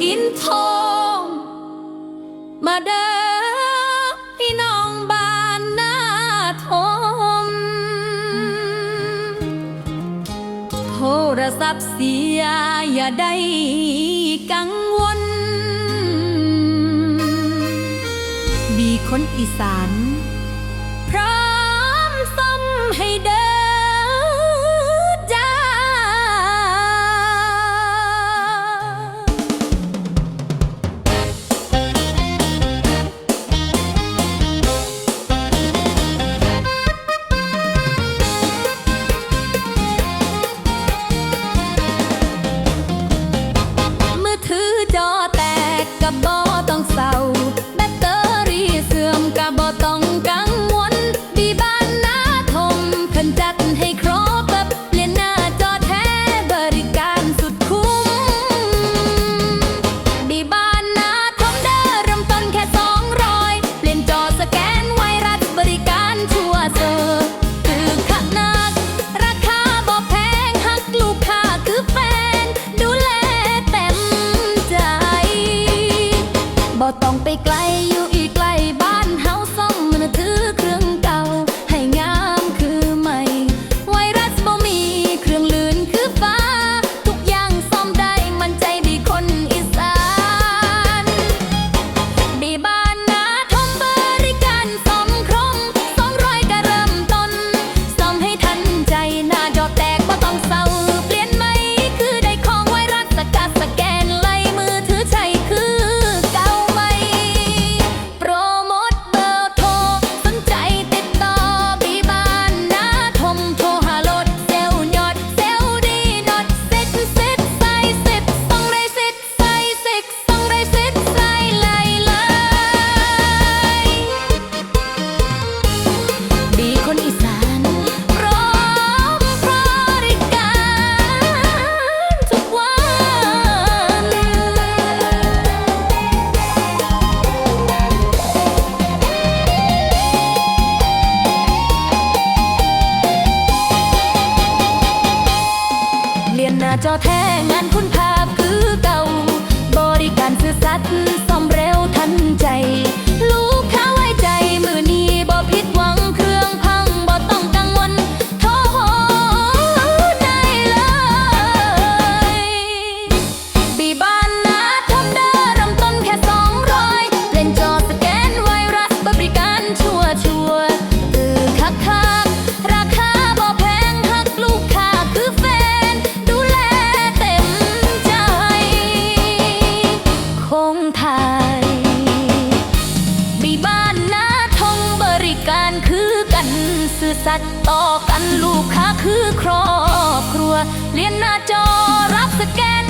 กินทองมาเด้อพี่น้องบ้านน้าทมโทรศัพท์เสียอย่าได้กังวล ดีคนอีสานพร้อมซ่อมให้เด้ ไกลอยู่อีกไกลบ้านเฮาซ่อมมันถือเครื่องเก่า จอแท้งานคุณพา สื่อสัตย์ต่อกันลูกค้าคือครอบครัว เรียนหน้าจอรับสแกน